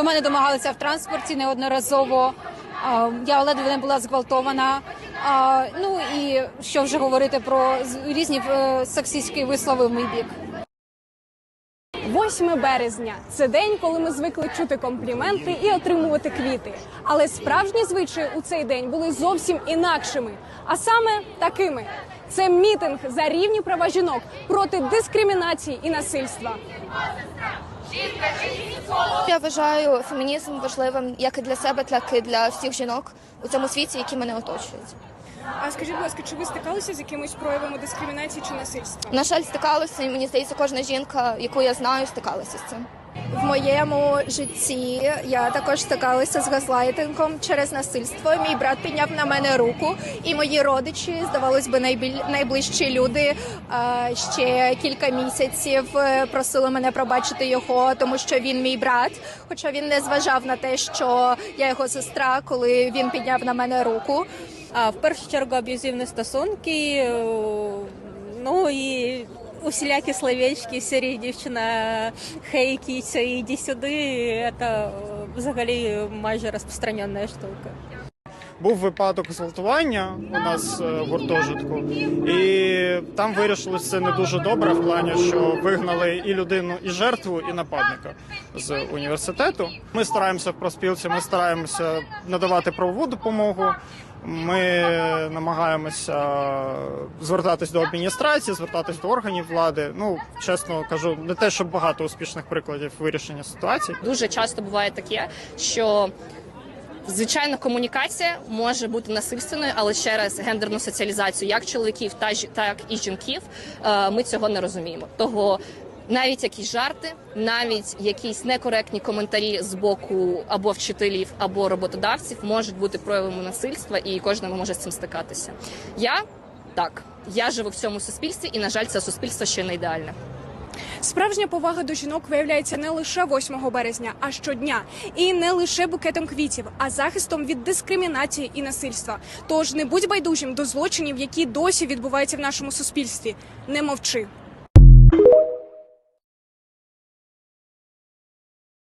До мене домагалися в транспорті неодноразово. Я ледве не була зґвалтована. Ну і що вже говорити про різні е, сексистські вислови в мій бік. 8 березня це день, коли ми звикли чути компліменти і отримувати квіти. Але справжні звичаї у цей день були зовсім інакшими, а саме такими: це мітинг за рівні права жінок проти дискримінації і насильства. Я вважаю фемінізм важливим як і для себе, так і для всіх жінок у цьому світі, які мене оточують. А скажіть, будь ласка, чи ви стикалися з якимись проявами дискримінації чи насильства? На жаль, стикалася, і мені здається, кожна жінка, яку я знаю, стикалася з цим. В моєму житті я також стикалася з газлайтингом через насильство. Мій брат підняв на мене руку, і мої родичі, здавалось би, найбіль... найближчі люди е, ще кілька місяців е, просили мене пробачити його, тому що він мій брат. Хоча він не зважав на те, що я його сестра, коли він підняв на мене руку. А в першу чергу аб'юзивні стосунки, е, ну і усілякі словечки, серії дівчина, хей, кіця, іди сюди, це взагалі майже розпространена штука. Був випадок зґвалтування у нас е, в гуртожитку, і там вирішилось це не дуже добре в плані, що вигнали і людину, і жертву, і нападника з університету. Ми стараємося в проспілці, ми стараємося надавати правову допомогу. Ми намагаємося звертатись до адміністрації, звертатись до органів влади. Ну чесно кажу, не те, щоб багато успішних прикладів вирішення ситуації. Дуже часто буває таке, що звичайно комунікація може бути насильственною, але через гендерну соціалізацію як чоловіків, так і жінків е, ми цього не розуміємо. Того навіть якісь жарти, навіть якісь некоректні коментарі з боку або вчителів, або роботодавців можуть бути проявами насильства, і кожен може з цим стикатися. Я так, я живу в цьому суспільстві, і на жаль, це суспільство ще не ідеальне. Справжня повага до жінок виявляється не лише 8 березня, а щодня. І не лише букетом квітів, а захистом від дискримінації і насильства. Тож не будь байдужим до злочинів, які досі відбуваються в нашому суспільстві. Не мовчи.